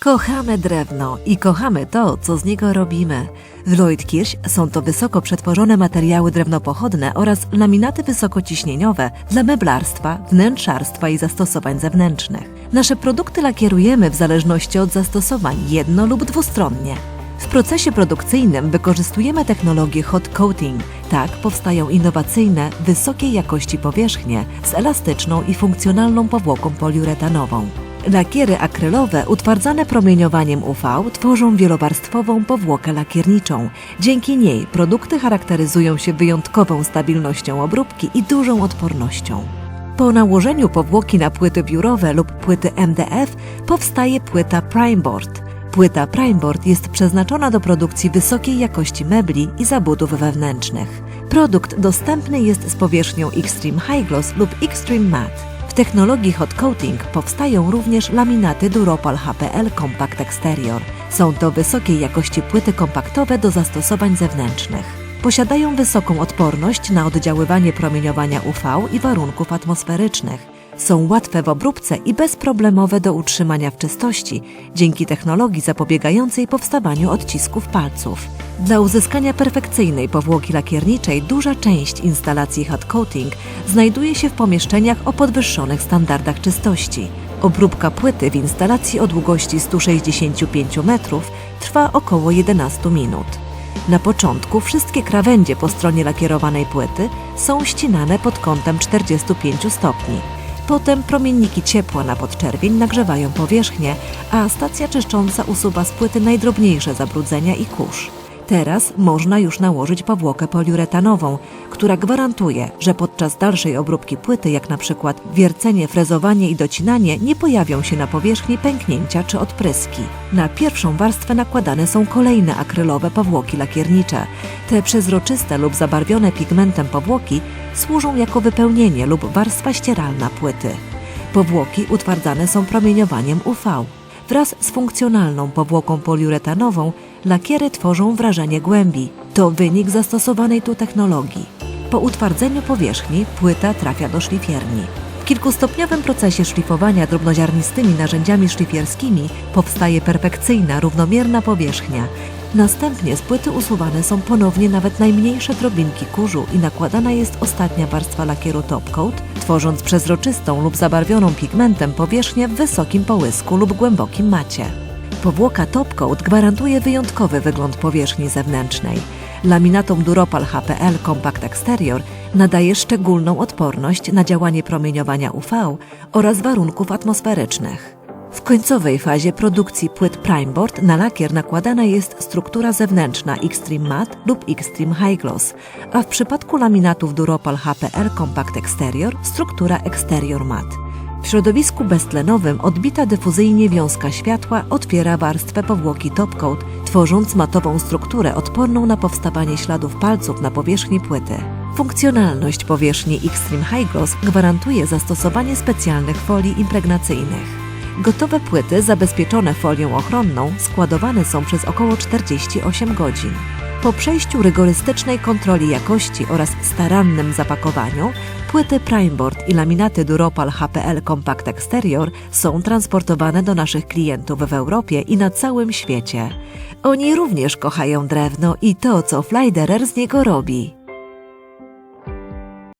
Kochamy drewno i kochamy to, co z niego robimy. W Lloydkirch są to wysoko przetworzone materiały drewnopochodne oraz laminaty wysokociśnieniowe dla meblarstwa, wnętrzarstwa i zastosowań zewnętrznych. Nasze produkty lakierujemy w zależności od zastosowań jedno lub dwustronnie. W procesie produkcyjnym wykorzystujemy technologię hot coating. Tak powstają innowacyjne, wysokiej jakości powierzchnie z elastyczną i funkcjonalną powłoką poliuretanową. Lakiery akrylowe utwardzane promieniowaniem UV tworzą wielowarstwową powłokę lakierniczą. Dzięki niej produkty charakteryzują się wyjątkową stabilnością obróbki i dużą odpornością. Po nałożeniu powłoki na płyty biurowe lub płyty MDF powstaje płyta Primeboard. Płyta Primeboard jest przeznaczona do produkcji wysokiej jakości mebli i zabudów wewnętrznych. Produkt dostępny jest z powierzchnią Extreme High Gloss lub Extreme Matte. Technologii hot coating powstają również laminaty Duropal HPL Compact Exterior. Są to wysokiej jakości płyty kompaktowe do zastosowań zewnętrznych. Posiadają wysoką odporność na oddziaływanie promieniowania UV i warunków atmosferycznych. Są łatwe w obróbce i bezproblemowe do utrzymania w czystości dzięki technologii zapobiegającej powstawaniu odcisków palców. Dla uzyskania perfekcyjnej powłoki lakierniczej duża część instalacji hot coating znajduje się w pomieszczeniach o podwyższonych standardach czystości. Obróbka płyty w instalacji o długości 165 metrów trwa około 11 minut. Na początku wszystkie krawędzie po stronie lakierowanej płyty są ścinane pod kątem 45 stopni. Potem promienniki ciepła na podczerwień nagrzewają powierzchnię, a stacja czyszcząca usuwa z płyty najdrobniejsze zabrudzenia i kurz. Teraz można już nałożyć powłokę poliuretanową, która gwarantuje, że podczas dalszej obróbki płyty, jak na przykład wiercenie, frezowanie i docinanie, nie pojawią się na powierzchni pęknięcia czy odpryski. Na pierwszą warstwę nakładane są kolejne akrylowe powłoki lakiernicze. Te przezroczyste lub zabarwione pigmentem powłoki służą jako wypełnienie lub warstwa ścieralna płyty. Powłoki utwardzane są promieniowaniem UV. Wraz z funkcjonalną powłoką poliuretanową lakiery tworzą wrażenie głębi. To wynik zastosowanej tu technologii. Po utwardzeniu powierzchni płyta trafia do szlifierni. W kilkustopniowym procesie szlifowania drobnoziarnistymi narzędziami szlifierskimi powstaje perfekcyjna, równomierna powierzchnia. Następnie z płyty usuwane są ponownie nawet najmniejsze drobinki kurzu i nakładana jest ostatnia warstwa lakieru top coat, tworząc przezroczystą lub zabarwioną pigmentem powierzchnię w wysokim połysku lub głębokim macie. Powłoka top coat gwarantuje wyjątkowy wygląd powierzchni zewnętrznej. Laminatom Duropal HPL Compact Exterior nadaje szczególną odporność na działanie promieniowania UV oraz warunków atmosferycznych. W końcowej fazie produkcji płyt Primeboard na lakier nakładana jest struktura zewnętrzna Extreme Matte lub Extreme High Gloss, a w przypadku laminatów Duropal HPL Compact Exterior struktura Exterior Matte. W środowisku beztlenowym odbita dyfuzyjnie wiązka światła otwiera warstwę powłoki top coat, tworząc matową strukturę odporną na powstawanie śladów palców na powierzchni płyty. Funkcjonalność powierzchni Extreme High Gloss gwarantuje zastosowanie specjalnych folii impregnacyjnych. Gotowe płyty zabezpieczone folią ochronną składowane są przez około 48 godzin. Po przejściu rygorystycznej kontroli jakości oraz starannym zapakowaniu, płyty Primeboard i laminaty Duropal HPL Compact Exterior są transportowane do naszych klientów w Europie i na całym świecie. Oni również kochają drewno i to, co Flyderer z niego robi.